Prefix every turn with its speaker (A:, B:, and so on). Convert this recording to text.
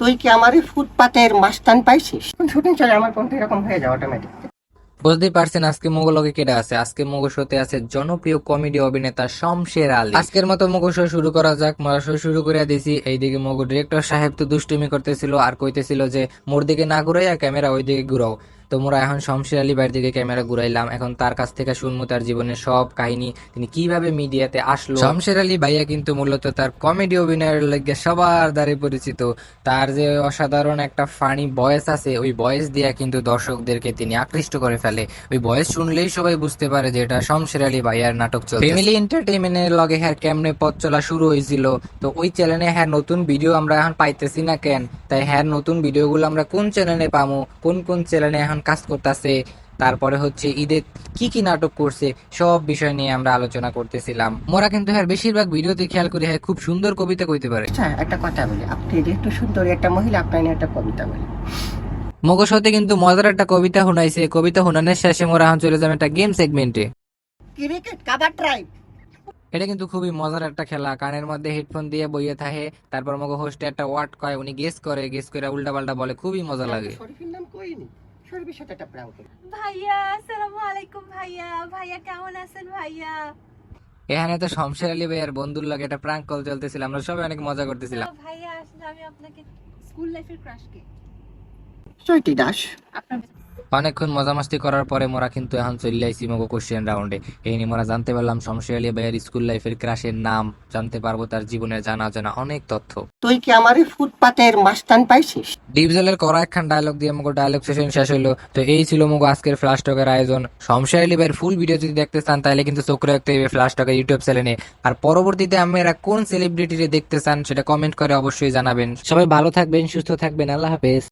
A: তুই কি আমার ফুটপাতের মাস্তান পাইছিস? শুটিং চলে আমার কোনটা এরকম হয়ে যাও অটোমেটিক
B: বুঝতেই পারছেন আজকে মোগলকে কেটে আছে? আজকে মোগো আছে জনপ্রিয় কমেডি অভিনেতা শমশের আলী। আজকের মতো মোগো শুরু করা যাক মোরা শো শুরু করে দিছি। এইদিকে মোগো ডিরেক্টর সাহেব তো দুষ্টুমি করতেছিল আর কইতেছিল যে মোর দিকে না ঘুরাইয়া ক্যামেরা ওইদিকে ঘুরাও। তো মোরা এখন শমশের আলী বাড়ির দিকে ক্যামেরা ঘুরাইলাম। এখন তার কাছ থেকে শুনব তার জীবনের সব কাহিনী তিনি কীভাবে মিডিয়াতে আসলো। শমশের আলী ভাইয়া কিন্তু মূলত তার কমেডি অভিনয়ের লাগে সবার দ্বারে পরিচিত। তার যে অসাধারণ একটা ফানি ভয়েস আছে ওই ভয়েস দিয়া কিন্তু দর্শকদেরকে তিনি আকৃষ্ট করে ফেলে। ওই ভয়েস শুনলেই সবাই বুঝতে পারে যে এটা শমশের আলী ভাইয়ার নাটক চলছে ফ্যামিলি এন্টারটেইনমেন্টের লগে হ্যাঁ কেমনে পথ চলা শুরু হয়েছিল তো ওই চ্যানেলে হ্যাঁ নতুন ভিডিও আমরা এখন পাইতেছি না কেন? তাই হ্যাঁ নতুন ভিডিওগুলো আমরা কোন চ্যানেলে পামু? কোন কোন চ্যানেলে এখন কাজ করতেছে তারপরে হচ্ছে ঈদের কি কি নাটক করছে সব বিষয় নিয়ে আমরা আলোচনা করতেছিলাম। মোরা কিন্তু হ্যাঁ বেশিরভাগ ভিডিওতে খেয়াল করি হ্যাঁ খুব সুন্দর কবিতা কইতে পারে।
A: আচ্ছা একটা কথা বলি আপনি যেহেতু সুন্দরী একটা মহিলা আপনার একটা কবিতা বলি।
B: মগসতে কিন্তু মজার একটা কবিতা শোনাইছে কবিতা শোনানোর শেষে মোরা এখন চলে যাবে একটা গেম সেগমেন্টে
A: ক্রিকেট কাবার ট্রাইব
B: এটা কিন্তু খুবই মজার একটা খেলা কানের মধ্যে হেডফোন দিয়ে বইয়ে থাকে তারপর মগো হোস্টে একটা ওয়ার্ড কয় উনি গেস করে গেস করে উল্টা পাল্টা বলে খুবই মজা লাগে।
A: শরীফের নাম কইনি। শরীফের সাথে একটা করি।
C: ভাইয়া আসসালামু আলাইকুম ভাইয়া। ভাইয়া কেমন আছেন ভাইয়া?
B: এখানে তো শমশের আলী ভাইয়ার বন্ধুর লাগে একটা প্রাঙ্ক কল চলতেছিল আমরা সবাই অনেক মজা করতেছিলাম।
C: ভাইয়া আসলে আমি আপনাকে স্কুল লাইফের ক্রাশকে
A: চৈতি দাস।
C: আপনার
B: অনেকক্ষণ মজা মাস্তি করার পরে মোরা কিন্তু এখন চলে আইসি মগো কোশ্চেন রাউন্ডে এই নিয়ে মোরা জানতে পারলাম শমশের আলী ভাইয়ের স্কুল লাইফের ক্রাশের নাম জানতে পারব তার জীবনের জানা জানা অনেক তথ্য।
A: তুই কি আমার ফুটপাতের মাস্তান পাইছিস?
B: ডিপজলের করা একখান ডায়লগ দিয়ে মগো ডায়লগ সেশন শেষ হলো তো এই ছিল মগো আজকের ফ্লাশ টকের আয়োজন। শমশের আলী ভাইয়ের ফুল ভিডিও যদি দেখতে চান তাহলে কিন্তু চোখ রাখতে হবে ফ্লাশ টকের ইউটিউব চ্যানেলে আর পরবর্তীতে আপনারা কোন সেলিব্রিটিরে দেখতে চান সেটা কমেন্ট করে অবশ্যই জানাবেন। সবাই ভালো থাকবেন সুস্থ থাকবেন। আল্লাহ হাফেজ।